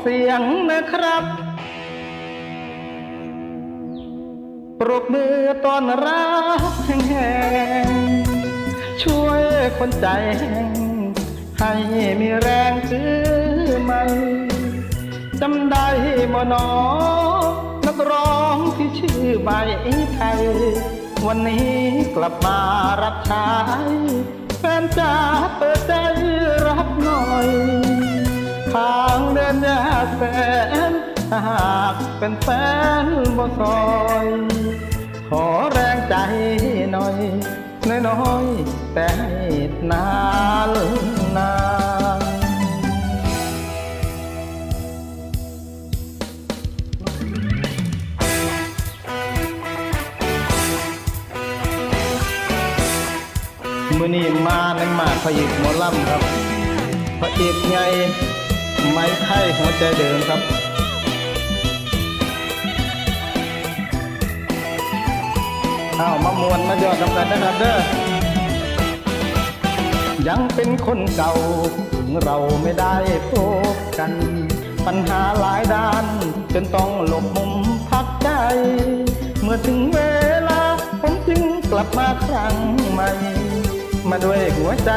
เสียงนะครับ ปรบมือต้อนรับแห่งๆ ช่วยคนใจแห้งให้มีแรงซื้อใหม่จำได้บ่นอนักร้องที่ชื่อใบไทย วันนี้กลับมารับใช้แฟนจ๋าเปิดใจรับหน่อย ทางเดินยากแสนถ้าหากเป็นแฟนบ่ซอย ขอแรงใจหน่อย น้อยๆแต่ให้นานนานมื่อนี้มาในมาพระเอกหมอลำครับพระเอกใหญ่ ไม้ไข่หัวใจเดิมครับเอามามวนมายอดทำกันนะครับเด้อยังเป็นคนเก่าถึงเราไม่ได้พบกัน ปัญหาหลายด้านจนต้องหลบมุมพักใจ เมื่อถึงเวลา ผมจึงกลับมาครั้งใหม่ มาด้วยหัวใจ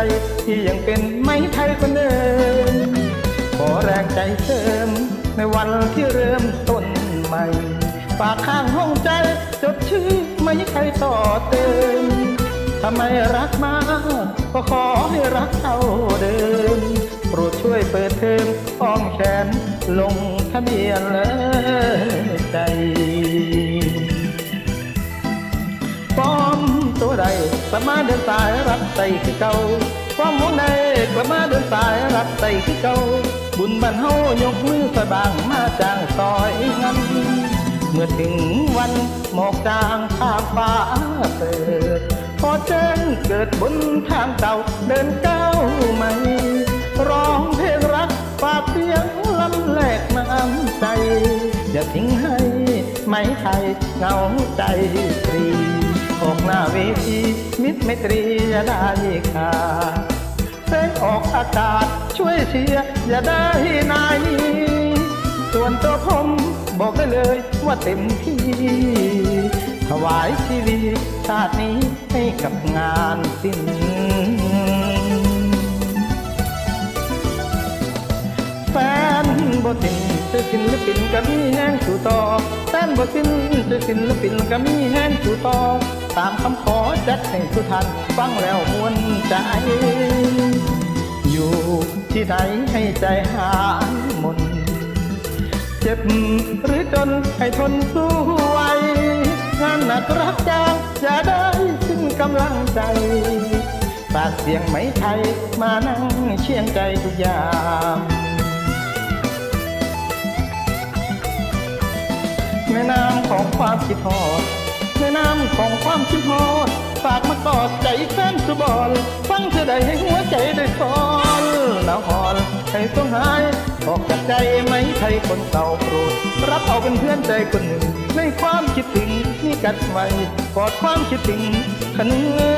ที่ยังเป็นไม่ไทยคนเดิม อแรงใจเสริม ในวันที่เริ่มต้นใหม่ฝากข้างห้องใจจดชื่อไม่ใครต่อเติมถ้าไมรักมากก็ขอให้รักเท่าเดิมโปรดช่วยเปิดเทอมอ้อมแขนลงทะเบียนเลยใจป้อมตัวใดกลับมาเดินสายรับใส่คือเก่าป้อมหวงใดกลับมาเดินสาย รับใส่คือเก่าบุญบันเฮายกมือสบางมาจางซอยงั้นเมื่อถึงวันหมอกจางข้ามฟ้าเปิดพอเจ้งเกิดบนทางเก่าเดินก้าวใหม่ร้องเพลงรักฝากเสียงลำแหลกน้ำใจ อย่าทิ้งให้ไม่ไทยเหงาใจฟรีออกหน้าเวทีมิตรไมตรีอย่าได้ขาด เพลงออกอากาศช่วยเชียร์อย่าได้นายส่วนตัวผมบอกได้เลยว่าเต็มที่ ถวายชีวิตชาตินี้ให้กับงานสิ้นแฟนบ่สิ้นจะศิลปินก็มีแห้งสู่ต่อแฟนบ่สิ้นจะศิลปินก็มีแห้งสู่ต่อตามคำขอจัดให้ทุกท่านฟังแล้วมวนใจ ที่ไหนให้ใจหายหมนเจ็บหรือจนให้ทนสู้ไว้งานหนักรับจ้างอย่าได้สิ้นกำลังใจฝากเสียงไหมไทยมานั่งเชียงใจทุกยามแม่น้ำของความคิดทอดแม่น้ำของความคิดทอดฝากมากอดใจแฟนสุบอลฟังเธอได้ให้หัวใจได้ฟอน หนาวหอนให้ต้องหายออกจากใจไหมใครคนเก่าโปรดรับเอาเป็นเพื่อนใจคนหนึ่ง ในความคิดถึงนี่กัดไว้กอดความคิดถึงคันเง